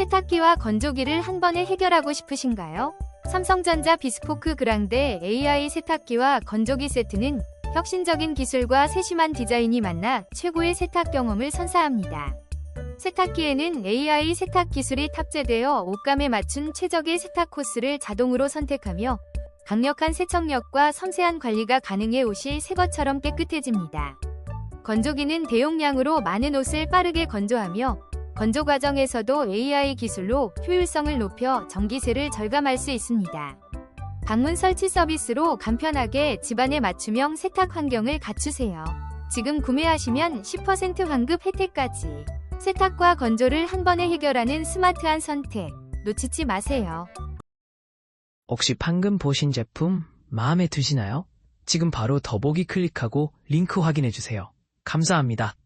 세탁기와 건조기를 한 번에 해결하고 싶으신가요? 삼성전자 비스포크 그랑데 AI 세탁기와 건조기 세트는 혁신적인 기술과 세심한 디자인이 만나 최고의 세탁 경험을 선사합니다. 세탁기에는 AI 세탁 기술이 탑재되어 옷감에 맞춘 최적의 세탁 코스를 자동으로 선택하며 강력한 세척력과 섬세한 관리가 가능해 옷이 새 것처럼 깨끗해집니다. 건조기는 대용량으로 많은 옷을 빠르게 건조하며 건조 과정에서도 AI 기술로 효율성을 높여 전기세를 절감할 수 있습니다. 방문 설치 서비스로 간편하게 집안에 맞춤형 세탁 환경을 갖추세요. 지금 구매하시면 10% 환급 혜택까지. 세탁과 건조를 한 번에 해결하는 스마트한 선택. 놓치지 마세요. 혹시 방금 보신 제품 마음에 드시나요? 지금 바로 더보기 클릭하고 링크 확인해 주세요. 감사합니다.